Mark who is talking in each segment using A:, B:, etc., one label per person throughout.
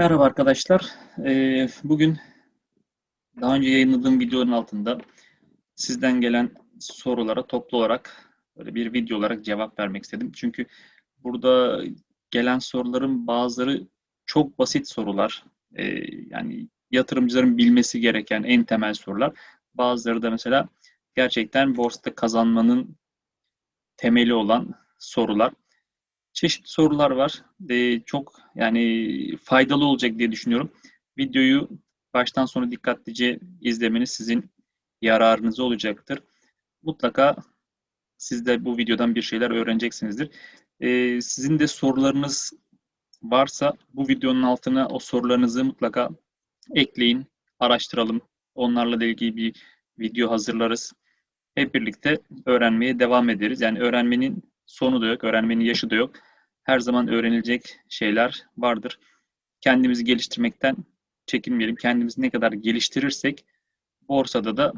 A: Merhaba arkadaşlar. Ee, bugün daha önce yayınladığım videoların altında sizden gelen sorulara toplu olarak böyle bir video olarak cevap vermek istedim. Çünkü burada gelen soruların bazıları çok basit sorular. Ee, yani yatırımcıların bilmesi gereken en temel sorular. Bazıları da mesela gerçekten borsada kazanmanın temeli olan sorular çeşitli sorular var. Ee, çok yani faydalı olacak diye düşünüyorum. Videoyu baştan sona dikkatlice izlemeniz sizin yararınıza olacaktır. Mutlaka siz de bu videodan bir şeyler öğreneceksinizdir. Ee, sizin de sorularınız varsa bu videonun altına o sorularınızı mutlaka ekleyin, araştıralım. Onlarla ilgili bir video hazırlarız. Hep birlikte öğrenmeye devam ederiz. Yani öğrenmenin sonu da yok, öğrenmenin yaşı da yok. Her zaman öğrenilecek şeyler vardır. Kendimizi geliştirmekten çekinmeyelim. Kendimizi ne kadar geliştirirsek borsada da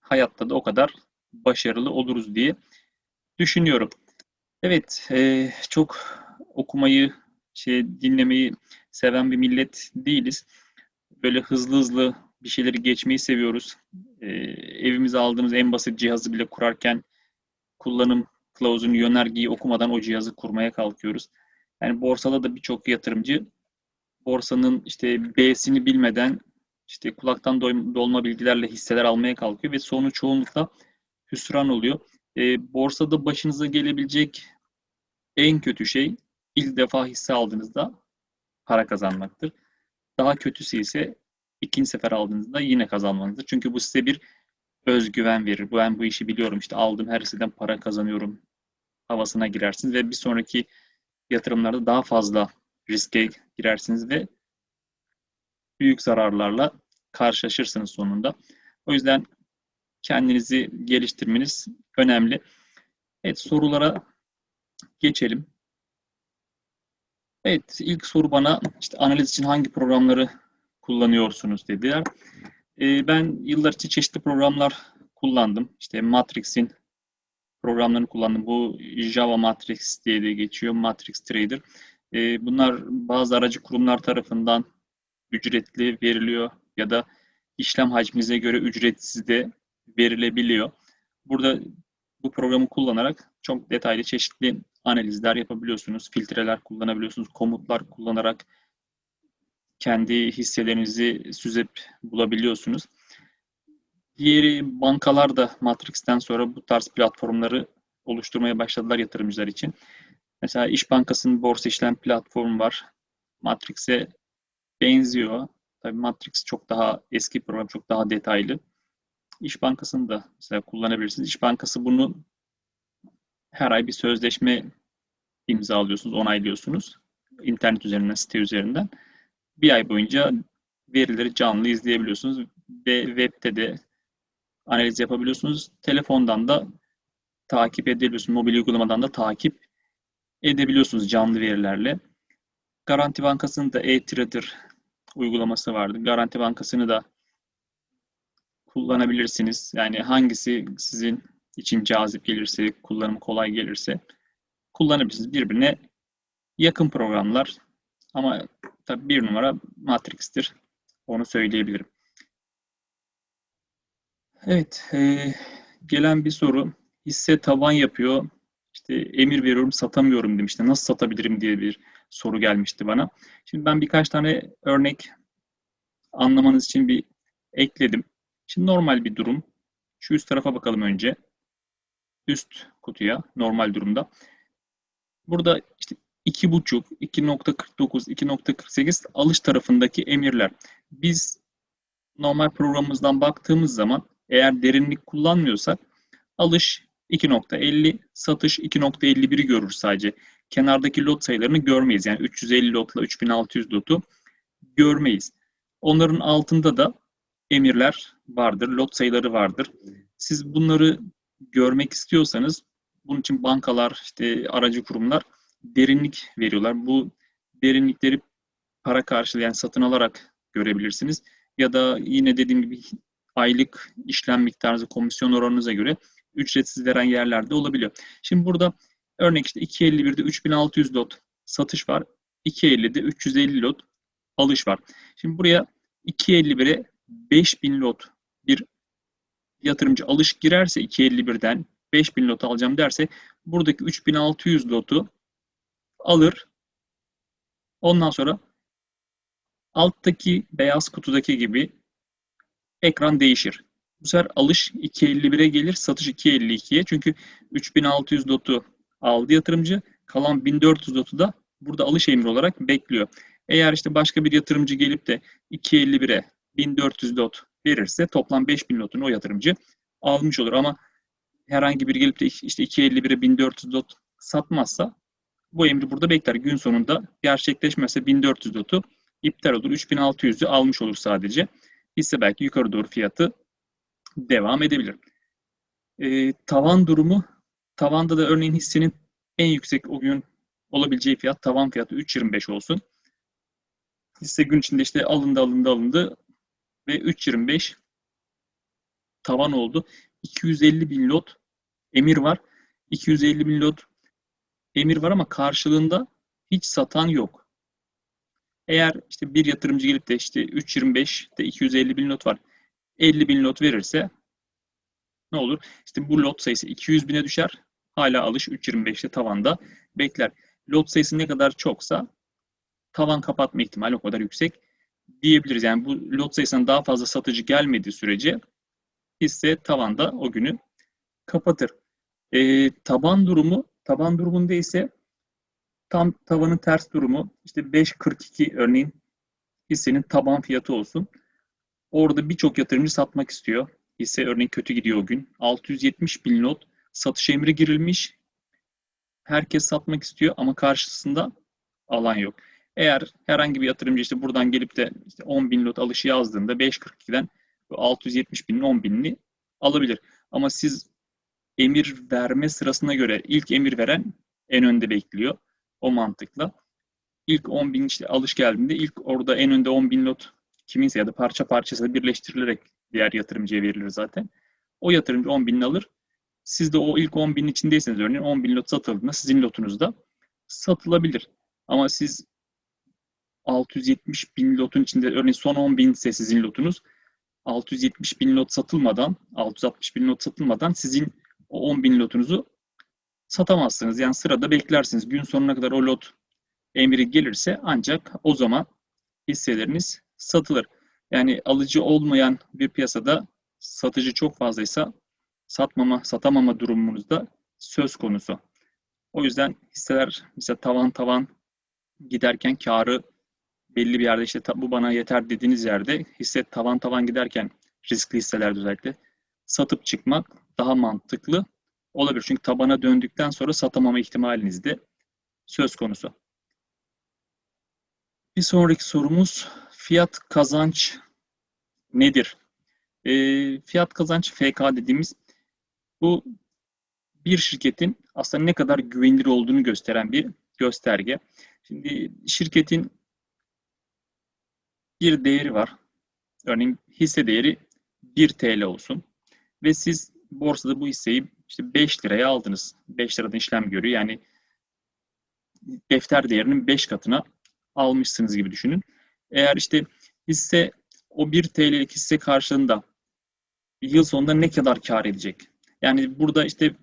A: hayatta da o kadar başarılı oluruz diye düşünüyorum. Evet, e, çok okumayı, şey dinlemeyi seven bir millet değiliz. Böyle hızlı hızlı bir şeyleri geçmeyi seviyoruz. E, evimize aldığımız en basit cihazı bile kurarken kullanım kılavuzunu, yönergeyi okumadan o cihazı kurmaya kalkıyoruz. Yani borsada da birçok yatırımcı borsanın işte B'sini bilmeden işte kulaktan dolma bilgilerle hisseler almaya kalkıyor ve sonu çoğunlukla hüsran oluyor. E, borsada başınıza gelebilecek en kötü şey ilk defa hisse aldığınızda para kazanmaktır. Daha kötüsü ise ikinci sefer aldığınızda yine kazanmanızdır. Çünkü bu size bir özgüven verir. Ben bu işi biliyorum işte aldım her hisseden para kazanıyorum havasına girersiniz ve bir sonraki yatırımlarda daha fazla riske girersiniz ve büyük zararlarla karşılaşırsınız sonunda. O yüzden kendinizi geliştirmeniz önemli. Evet sorulara geçelim. Evet ilk soru bana işte analiz için hangi programları kullanıyorsunuz dediler. Ee, ben yıllar için çeşitli programlar kullandım. İşte Matrix'in programlarını kullandım. Bu Java Matrix diye de geçiyor. Matrix Trader. E, bunlar bazı aracı kurumlar tarafından ücretli veriliyor ya da işlem hacminize göre ücretsiz de verilebiliyor. Burada bu programı kullanarak çok detaylı çeşitli analizler yapabiliyorsunuz, filtreler kullanabiliyorsunuz, komutlar kullanarak kendi hisselerinizi süzüp bulabiliyorsunuz. Diğeri bankalar da Matrix'ten sonra bu tarz platformları oluşturmaya başladılar yatırımcılar için. Mesela İş Bankası'nın borsa işlem platformu var. Matrix'e benziyor. Tabii Matrix çok daha eski program, çok daha detaylı. İş Bankası'nı da mesela kullanabilirsiniz. İş Bankası bunu her ay bir sözleşme imzalıyorsunuz, onaylıyorsunuz. İnternet üzerinden, site üzerinden. Bir ay boyunca verileri canlı izleyebiliyorsunuz ve web'te de analiz yapabiliyorsunuz. Telefondan da takip edebiliyorsunuz. Mobil uygulamadan da takip edebiliyorsunuz canlı verilerle. Garanti Bankası'nın da e-Trader uygulaması vardı. Garanti Bankası'nı da kullanabilirsiniz. Yani hangisi sizin için cazip gelirse, kullanımı kolay gelirse kullanabilirsiniz. Birbirine yakın programlar ama tabii bir numara Matrix'tir. Onu söyleyebilirim. Evet, e, gelen bir soru. Hisse tavan yapıyor. İşte emir veriyorum, satamıyorum demişti. Nasıl satabilirim diye bir soru gelmişti bana. Şimdi ben birkaç tane örnek anlamanız için bir ekledim. Şimdi normal bir durum. Şu üst tarafa bakalım önce. Üst kutuya normal durumda. Burada işte 2.5, 2.49, 2.48 alış tarafındaki emirler. Biz normal programımızdan baktığımız zaman eğer derinlik kullanmıyorsak alış 2.50, satış 2.51'i görür sadece. Kenardaki lot sayılarını görmeyiz. Yani 350 lotla 3600 lotu görmeyiz. Onların altında da emirler vardır, lot sayıları vardır. Siz bunları görmek istiyorsanız bunun için bankalar, işte aracı kurumlar derinlik veriyorlar. Bu derinlikleri para karşılayan satın alarak görebilirsiniz. Ya da yine dediğim gibi aylık işlem miktarınızı komisyon oranınıza göre ücretsiz veren yerlerde olabiliyor. Şimdi burada örnek işte 2.51'de 3600 lot satış var. 2.50'de 350 lot alış var. Şimdi buraya 2.51'e 5000 lot bir yatırımcı alış girerse 2.51'den 5000 lot alacağım derse buradaki 3600 lotu alır. Ondan sonra alttaki beyaz kutudaki gibi ekran değişir. Bu sefer alış 2.51'e gelir, satış 2.52'ye. Çünkü 3600 lotu aldı yatırımcı. Kalan 1400 lotu da burada alış emri olarak bekliyor. Eğer işte başka bir yatırımcı gelip de 2.51'e 1400 lot verirse toplam 5000 lotunu o yatırımcı almış olur. Ama herhangi biri gelip de işte 2.51'e 1400 lot satmazsa bu emri burada bekler. Gün sonunda gerçekleşmezse 1400 lotu iptal olur. 3600'ü almış olur sadece. Hisse belki yukarı doğru fiyatı devam edebilir. E, tavan durumu, tavanda da örneğin hissenin en yüksek o gün olabileceği fiyat, tavan fiyatı 3.25 olsun. Hisse gün içinde işte alındı, alındı, alındı ve 3.25 tavan oldu. 250 bin lot emir var. 250 bin lot emir var ama karşılığında hiç satan yok. Eğer işte bir yatırımcı gelip de işte 3.25'te 250 bin lot var. 50 bin lot verirse ne olur? İşte bu lot sayısı 200 bine düşer. Hala alış 3.25'te tavanda bekler. Lot sayısı ne kadar çoksa tavan kapatma ihtimali o kadar yüksek diyebiliriz. Yani bu lot sayısından daha fazla satıcı gelmediği sürece hisse tavanda o günü kapatır. E, taban durumu, taban durumunda ise tam tavanın ters durumu işte 5.42 örneğin hissenin taban fiyatı olsun. Orada birçok yatırımcı satmak istiyor. Hisse örneğin kötü gidiyor o gün. 670 bin lot satış emri girilmiş. Herkes satmak istiyor ama karşısında alan yok. Eğer herhangi bir yatırımcı işte buradan gelip de işte 10 bin lot alışı yazdığında 5.42'den 670 binin 10 binini alabilir. Ama siz emir verme sırasına göre ilk emir veren en önde bekliyor. O mantıkla. İlk 10 bin işte alış geldiğinde ilk orada en önde 10 bin lot kiminse ya da parça parçası birleştirilerek diğer yatırımcıya verilir zaten. O yatırımcı 10 binini alır. Siz de o ilk 10 binin içindeyseniz örneğin 10 bin lot satıldığında sizin lotunuz da satılabilir. Ama siz 670 bin lotun içinde örneğin son 10 bin ise sizin lotunuz 670 bin lot satılmadan 660 bin lot satılmadan sizin o 10 bin lotunuzu satamazsınız. Yani sırada beklersiniz. Gün sonuna kadar o lot emri gelirse ancak o zaman hisseleriniz satılır. Yani alıcı olmayan bir piyasada satıcı çok fazlaysa satmama, satamama durumunuzda söz konusu. O yüzden hisseler mesela tavan tavan giderken karı belli bir yerde işte bu bana yeter dediğiniz yerde hisse tavan tavan giderken riskli hisselerde özellikle satıp çıkmak daha mantıklı olabilir. Çünkü tabana döndükten sonra satamama ihtimaliniz de söz konusu. Bir sonraki sorumuz fiyat kazanç nedir? E, fiyat kazanç FK dediğimiz bu bir şirketin aslında ne kadar güvenilir olduğunu gösteren bir gösterge. Şimdi şirketin bir değeri var. Örneğin hisse değeri 1 TL olsun. Ve siz borsada bu hisseyi işte 5 liraya aldınız. 5 liradan işlem görüyor. Yani defter değerinin 5 katına almışsınız gibi düşünün. Eğer işte hisse o 1 TL'lik hisse karşılığında yıl sonunda ne kadar kar edecek? Yani burada işte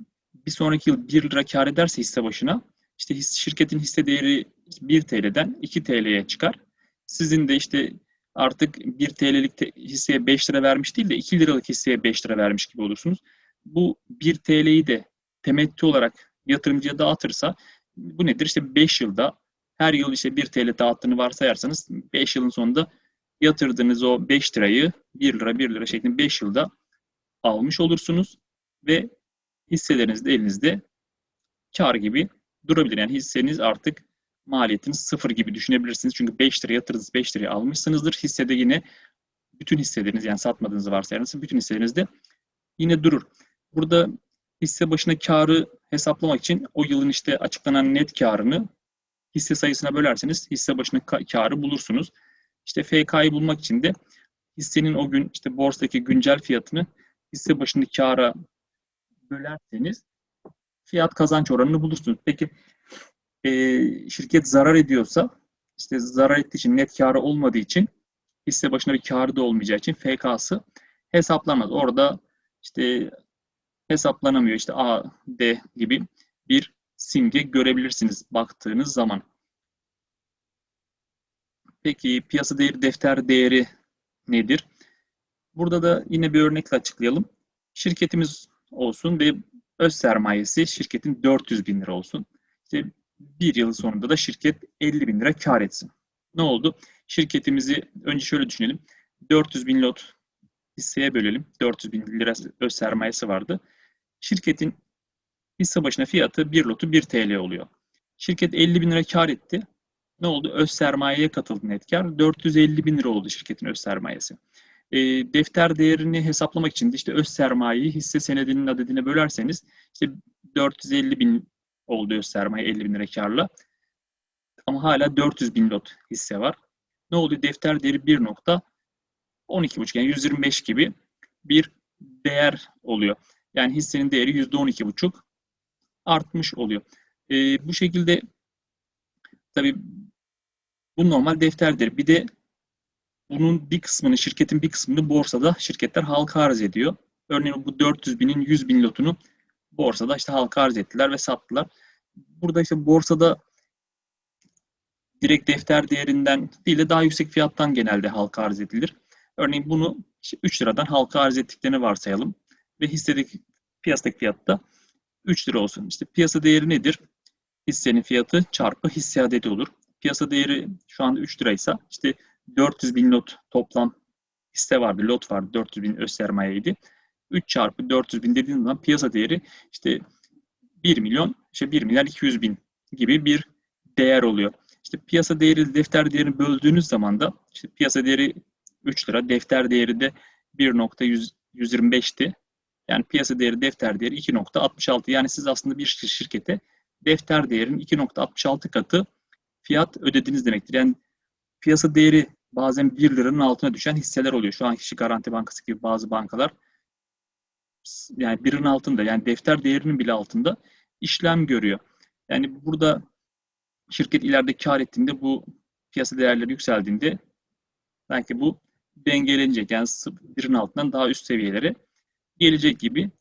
A: bir sonraki yıl 1 lira kar ederse hisse başına işte şirketin hisse değeri 1 TL'den 2 TL'ye çıkar. Sizin de işte artık 1 TL'lik hisseye 5 lira vermiş değil de 2 liralık hisseye 5 lira vermiş gibi olursunuz. Bu 1 TL'yi de temettü olarak yatırımcıya dağıtırsa bu nedir? İşte 5 yılda her yıl işte 1 TL dağıttığını varsayarsanız 5 yılın sonunda yatırdığınız o 5 lirayı 1 lira 1 lira şeklinde 5 yılda almış olursunuz ve hisseleriniz de elinizde kar gibi durabilir. Yani hisseniz artık maliyetiniz sıfır gibi düşünebilirsiniz. Çünkü 5 lira yatırdınız, 5 liraya almışsınızdır. Hissede yine bütün hisseleriniz yani satmadığınızı varsayarsanız bütün hisseleriniz de yine durur. Burada hisse başına karı hesaplamak için o yılın işte açıklanan net karını hisse sayısına bölerseniz hisse başına karı bulursunuz. İşte FK'yı bulmak için de hissenin o gün işte borsadaki güncel fiyatını hisse başına kara bölerseniz fiyat kazanç oranını bulursunuz. Peki e, şirket zarar ediyorsa işte zarar ettiği için net karı olmadığı için hisse başına bir karı da olmayacağı için FK'sı hesaplanmaz. Orada işte hesaplanamıyor. İşte A, D gibi bir simge görebilirsiniz baktığınız zaman. Peki piyasa değeri, defter değeri nedir? Burada da yine bir örnekle açıklayalım. Şirketimiz olsun ve öz sermayesi şirketin 400 bin lira olsun. İşte bir yıl sonunda da şirket 50 bin lira kar etsin. Ne oldu? Şirketimizi önce şöyle düşünelim. 400 bin lot hisseye bölelim. 400 bin lira öz sermayesi vardı. Şirketin hisse başına fiyatı 1 lotu 1 TL oluyor. Şirket 50 bin lira kar etti. Ne oldu? Öz sermayeye katıldı net kar. 450 bin lira oldu şirketin öz sermayesi. E, defter değerini hesaplamak için de işte öz sermayeyi hisse senedinin adedine bölerseniz işte 450 bin oldu öz sermaye 50 bin lira karla. Ama hala 400 bin lot hisse var. Ne oluyor? Defter değeri 1.12,5 yani 125 gibi bir değer oluyor. Yani hissenin değeri %12,5 artmış oluyor. E, bu şekilde tabii bu normal defter değeri. Bir de bunun bir kısmını, şirketin bir kısmını borsada şirketler halka arz ediyor. Örneğin bu 400 binin 100 bin lotunu borsada işte halka arz ettiler ve sattılar. Burada işte borsada direkt defter değerinden değil de daha yüksek fiyattan genelde halka arz edilir. Örneğin bunu işte 3 liradan halka arz ettiklerini varsayalım ve hissedeki piyasadaki fiyatta 3 lira olsun. İşte piyasa değeri nedir? Hissenin fiyatı çarpı hisse adedi olur. Piyasa değeri şu anda 3 liraysa işte 400 bin lot toplam hisse vardı, lot vardı. 400 bin öz sermayeydi. 3 çarpı 400 bin dediğiniz zaman piyasa değeri işte 1 milyon, işte 1 milyar 200 bin gibi bir değer oluyor. İşte piyasa değeri defter değerini böldüğünüz zaman da işte piyasa değeri 3 lira, defter değeri de 1.125'ti. Yani piyasa değeri defter değeri 2.66. Yani siz aslında bir şirkete defter değerinin 2.66 katı fiyat ödediniz demektir. Yani piyasa değeri bazen 1 liranın altına düşen hisseler oluyor. Şu an Kişi Garanti Bankası gibi bazı bankalar yani birin altında yani defter değerinin bile altında işlem görüyor. Yani burada şirket ileride kar ettiğinde bu piyasa değerleri yükseldiğinde belki bu dengelenecek. Yani birin altından daha üst seviyelere gelecek gibi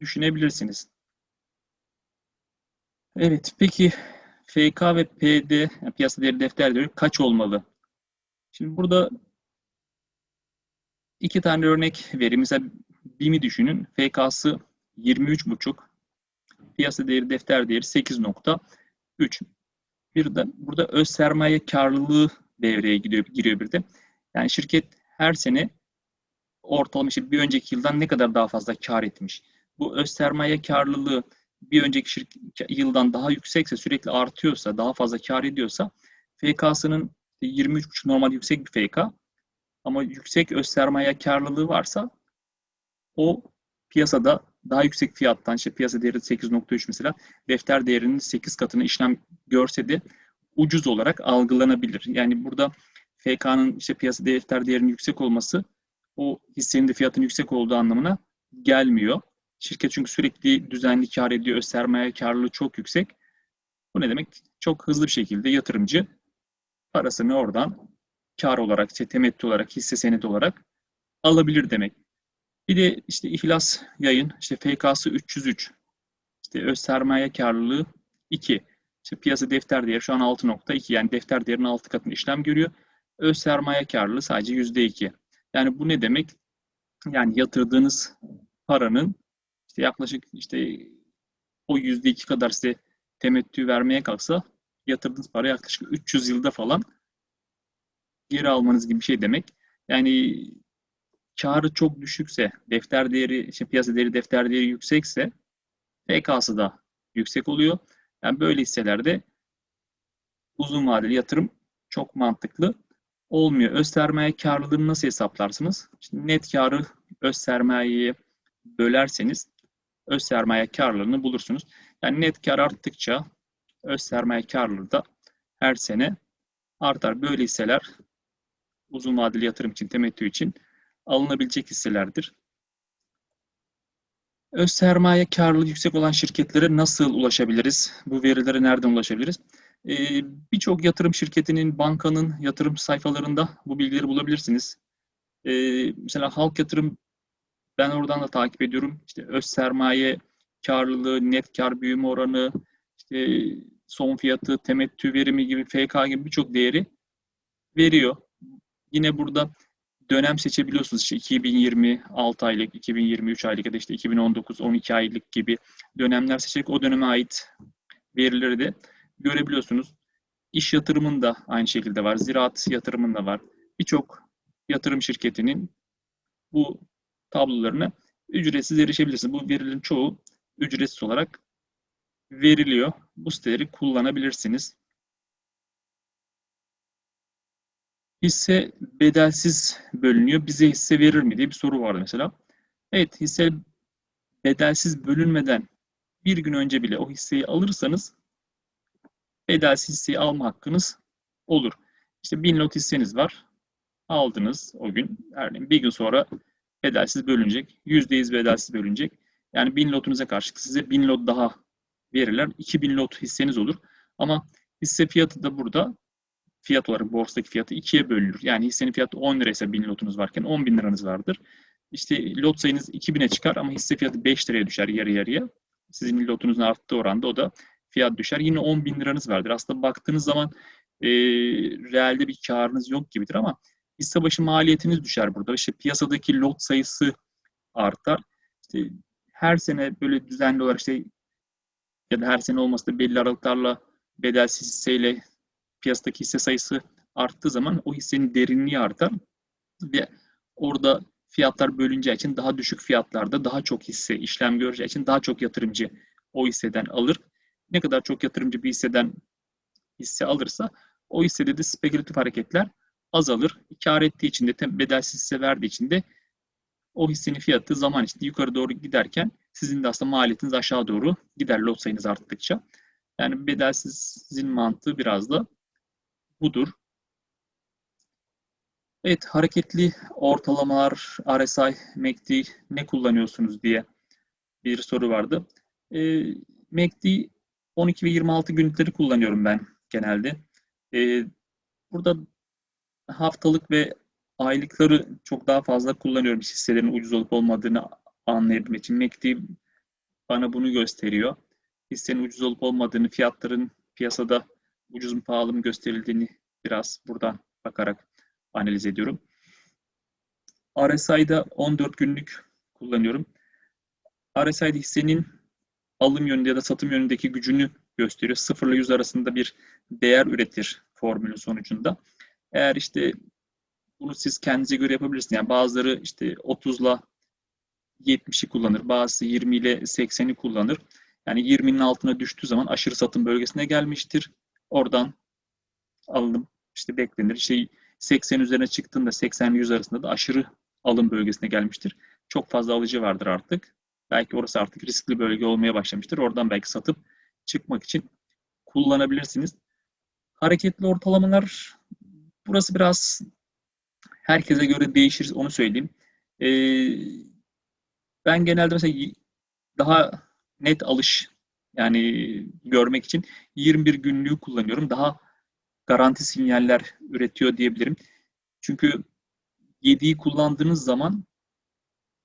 A: düşünebilirsiniz. Evet, peki FK ve PD, yani piyasa değeri defter değeri kaç olmalı? Şimdi burada iki tane örnek vereyim. Mesela BİM'i düşünün. FK'sı 23,5. Piyasa değeri defter değeri 8.3. Bir de burada öz sermaye karlılığı devreye giriyor, giriyor bir de. Yani şirket her sene ortalama işte bir önceki yıldan ne kadar daha fazla kar etmiş. Bu öz sermaye karlılığı bir önceki şirket, yıldan daha yüksekse, sürekli artıyorsa, daha fazla kar ediyorsa FK'sının 23,5 normal yüksek bir FK ama yüksek öz sermaye karlılığı varsa o piyasada daha yüksek fiyattan işte piyasa değeri 8.3 mesela defter değerinin 8 katını işlem görse de ucuz olarak algılanabilir. Yani burada FK'nın işte piyasa defter değerinin yüksek olması o hissenin de fiyatının yüksek olduğu anlamına gelmiyor. Şirket çünkü sürekli düzenli kar ediyor. Öz sermaye karlılığı çok yüksek. Bu ne demek? Çok hızlı bir şekilde yatırımcı parasını oradan kar olarak, işte temettü olarak, hisse senedi olarak alabilir demek. Bir de işte iflas yayın, işte FK'sı 303, işte öz sermaye karlılığı 2. İşte piyasa defter değeri şu an 6.2 yani defter değerinin 6 katını işlem görüyor. Öz sermaye karlılığı sadece %2. Yani bu ne demek? Yani yatırdığınız paranın işte yaklaşık işte o %2 kadar size temettü vermeye kalksa yatırdığınız para yaklaşık 300 yılda falan geri almanız gibi bir şey demek. Yani karı çok düşükse, defter değeri, işte piyasa değeri, defter değeri yüksekse FK'sı da yüksek oluyor. Yani böyle hisselerde uzun vadeli yatırım çok mantıklı olmuyor. Öz sermaye karlılığını nasıl hesaplarsınız? İşte net karı öz sermayeye bölerseniz öz sermaye karlılığını bulursunuz. Yani net kar arttıkça öz sermaye karlılığı da her sene artar. Böyle hisseler uzun vadeli yatırım için, temettü için alınabilecek hisselerdir. Öz sermaye karlılığı yüksek olan şirketlere nasıl ulaşabiliriz? Bu verilere nereden ulaşabiliriz? Ee, Birçok yatırım şirketinin, bankanın yatırım sayfalarında bu bilgileri bulabilirsiniz. Ee, mesela Halk Yatırım ben oradan da takip ediyorum. İşte öz sermaye karlılığı, net kar büyüme oranı, işte son fiyatı, temettü verimi gibi, FK gibi birçok değeri veriyor. Yine burada dönem seçebiliyorsunuz. İşte 2020 6 aylık, 2023 aylık ya da işte 2019 12 aylık gibi dönemler seçerek o döneme ait verileri de görebiliyorsunuz. İş yatırımın da aynı şekilde var. Ziraat yatırımın da var. Birçok yatırım şirketinin bu tablolarına ücretsiz erişebilirsiniz. Bu verilerin çoğu ücretsiz olarak veriliyor. Bu siteleri kullanabilirsiniz. Hisse bedelsiz bölünüyor. Bize hisse verir mi diye bir soru vardı mesela. Evet hisse bedelsiz bölünmeden bir gün önce bile o hisseyi alırsanız bedelsiz hisseyi alma hakkınız olur. İşte 1000 lot hisseniz var. Aldınız o gün. Örneğin bir gün sonra bedelsiz bölünecek. %100 bedelsiz bölünecek. Yani 1000 lotunuza karşılık size 1000 lot daha verirler. 2000 lot hisseniz olur. Ama hisse fiyatı da burada fiyat olarak borsadaki fiyatı ikiye bölünür. Yani hissenin fiyatı 10 liraysa 1000 lotunuz varken 10 bin liranız vardır. İşte lot sayınız 2000'e çıkar ama hisse fiyatı 5 liraya düşer yarı yarıya. Sizin lotunuzun arttığı oranda o da fiyat düşer. Yine 10 bin liranız vardır. Aslında baktığınız zaman e, realde bir karınız yok gibidir ama hisse başı maliyetiniz düşer burada. İşte piyasadaki lot sayısı artar. İşte her sene böyle düzenli olarak işte ya da her sene olmasa da belli aralıklarla bedelsiz hisseyle piyasadaki hisse sayısı arttığı zaman o hissenin derinliği artar ve orada fiyatlar bölüneceği için daha düşük fiyatlarda daha çok hisse işlem göreceği için daha çok yatırımcı o hisseden alır. Ne kadar çok yatırımcı bir hisseden hisse alırsa o hissede de spekülatif hareketler azalır. Kar ettiği için de bedelsiz hisse verdiği için de o hissenin fiyatı zaman içinde yukarı doğru giderken sizin de aslında maliyetiniz aşağı doğru gider lot sayınız arttıkça. Yani bedelsizin mantığı biraz da budur. Evet, hareketli ortalamalar, RSI, MACD ne kullanıyorsunuz diye bir soru vardı. E, MACD 12 ve 26 günlükleri kullanıyorum ben genelde. E, burada haftalık ve aylıkları çok daha fazla kullanıyorum hisselerin ucuz olup olmadığını anlayabilmek için. MACD bana bunu gösteriyor. Hissenin ucuz olup olmadığını, fiyatların piyasada ucuz mu pahalı mı gösterildiğini biraz buradan bakarak analiz ediyorum. RSI'da 14 günlük kullanıyorum. RSI'de hissenin alım yönünde ya da satım yönündeki gücünü gösteriyor. 0 ile 100 arasında bir değer üretir formülün sonucunda. Eğer işte bunu siz kendinize göre yapabilirsiniz. Yani bazıları işte 30 ile 70'i kullanır, bazısı 20 ile 80'i kullanır. Yani 20'nin altına düştüğü zaman aşırı satım bölgesine gelmiştir. Oradan alım işte beklenir. İşte 80 üzerine çıktığında 80-100 arasında da aşırı alım bölgesine gelmiştir. Çok fazla alıcı vardır artık. Belki orası artık riskli bölge olmaya başlamıştır. Oradan belki satıp çıkmak için kullanabilirsiniz. Hareketli ortalamalar burası biraz herkese göre değişir onu söyleyeyim. Ee, ben genelde mesela daha net alış yani görmek için 21 günlüğü kullanıyorum. Daha garanti sinyaller üretiyor diyebilirim. Çünkü 7'yi kullandığınız zaman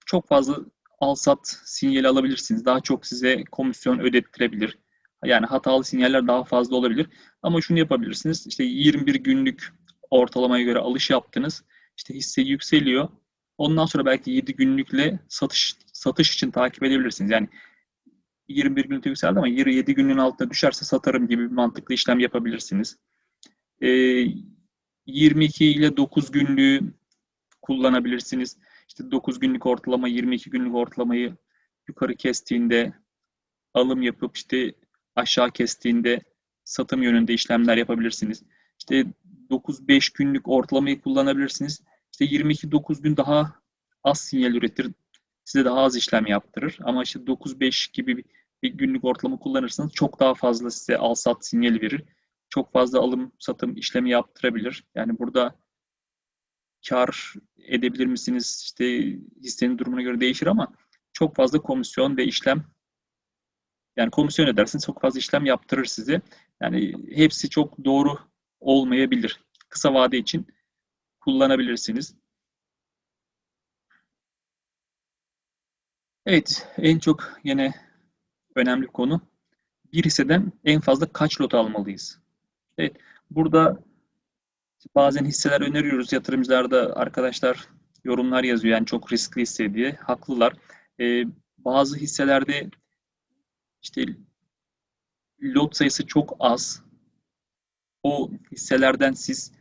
A: çok fazla al-sat sinyali alabilirsiniz. Daha çok size komisyon ödettirebilir. Yani hatalı sinyaller daha fazla olabilir. Ama şunu yapabilirsiniz. İşte 21 günlük ortalamaya göre alış yaptınız. İşte hisse yükseliyor. Ondan sonra belki 7 günlükle satış satış için takip edebilirsiniz. Yani 21 günlük yükseldi ama 27 günün altına düşerse satarım gibi bir mantıklı işlem yapabilirsiniz. E, ee, 22 ile 9 günlüğü kullanabilirsiniz. İşte 9 günlük ortalama 22 günlük ortalamayı yukarı kestiğinde alım yapıp işte aşağı kestiğinde satım yönünde işlemler yapabilirsiniz. İşte 9-5 günlük ortalamayı kullanabilirsiniz. İşte 22-9 gün daha az sinyal üretir. Size daha az işlem yaptırır. Ama işte 9-5 gibi bir günlük ortalama kullanırsanız çok daha fazla size al sat sinyali verir. Çok fazla alım satım işlemi yaptırabilir. Yani burada kar edebilir misiniz? İşte hissenin durumuna göre değişir ama çok fazla komisyon ve işlem yani komisyon edersiniz çok fazla işlem yaptırır size. Yani hepsi çok doğru olmayabilir. Kısa vade için kullanabilirsiniz. Evet, en çok yine önemli konu bir hisseden en fazla kaç lot almalıyız? Evet, burada bazen hisseler öneriyoruz. Yatırımcılar da arkadaşlar yorumlar yazıyor yani çok riskli hisse diye. Haklılar. Ee, bazı hisselerde işte lot sayısı çok az. O hisselerden siz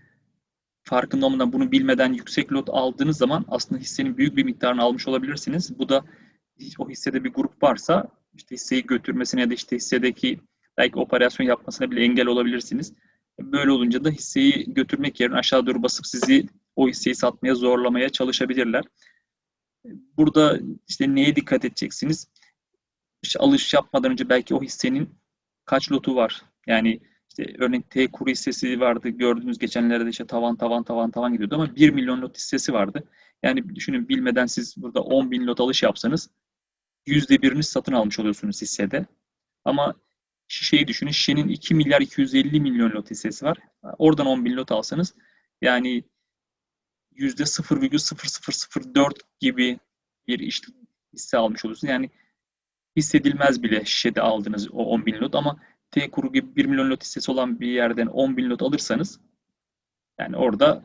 A: farkında olmadan bunu bilmeden yüksek lot aldığınız zaman aslında hissenin büyük bir miktarını almış olabilirsiniz. Bu da o hissede bir grup varsa işte hisseyi götürmesine ya da işte hissedeki belki operasyon yapmasına bile engel olabilirsiniz. Böyle olunca da hisseyi götürmek yerine aşağı doğru basıp sizi o hisseyi satmaya zorlamaya çalışabilirler. Burada işte neye dikkat edeceksiniz? İşte alış yapmadan önce belki o hissenin kaç lotu var? Yani işte örneğin T kuru hissesi vardı. Gördüğünüz geçenlerde işte tavan tavan tavan tavan gidiyordu ama 1 milyon lot hissesi vardı. Yani düşünün bilmeden siz burada 10 bin lot alış yapsanız %1'ini satın almış oluyorsunuz hissede. Ama şişeyi düşünün. Şişenin 2 milyar 250 milyon lot hissesi var. Oradan 10 bin lot alsanız yani %0,0004 gibi bir hisse almış oluyorsunuz. Yani hissedilmez bile şişede aldığınız o 10 bin lot ama T kuru gibi 1 milyon lot hissesi olan bir yerden 10 bin lot alırsanız yani orada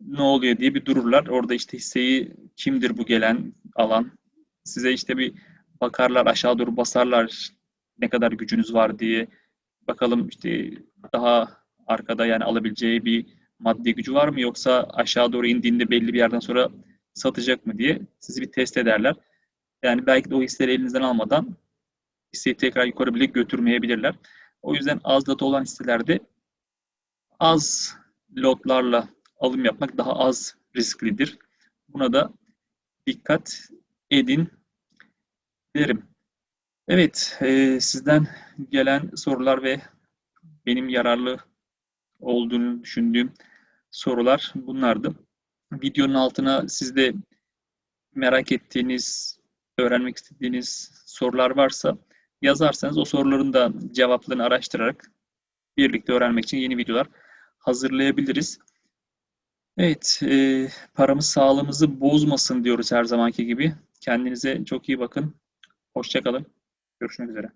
A: ne oluyor diye bir dururlar. Orada işte hisseyi kimdir bu gelen alan size işte bir bakarlar aşağı doğru basarlar ne kadar gücünüz var diye bakalım işte daha arkada yani alabileceği bir maddi gücü var mı yoksa aşağı doğru indiğinde belli bir yerden sonra satacak mı diye sizi bir test ederler. Yani belki de o hisseleri elinizden almadan hisseyi tekrar yukarı bile götürmeyebilirler. O yüzden az lot olan hisselerde az lotlarla alım yapmak daha az risklidir. Buna da dikkat edin derim. Evet, e, sizden gelen sorular ve benim yararlı olduğunu düşündüğüm sorular bunlardı. Videonun altına sizde merak ettiğiniz, öğrenmek istediğiniz sorular varsa yazarsanız o soruların da cevaplarını araştırarak birlikte öğrenmek için yeni videolar hazırlayabiliriz. Evet, e, paramız sağlığımızı bozmasın diyoruz her zamanki gibi. Kendinize çok iyi bakın. Hoşçakalın. Görüşmek üzere.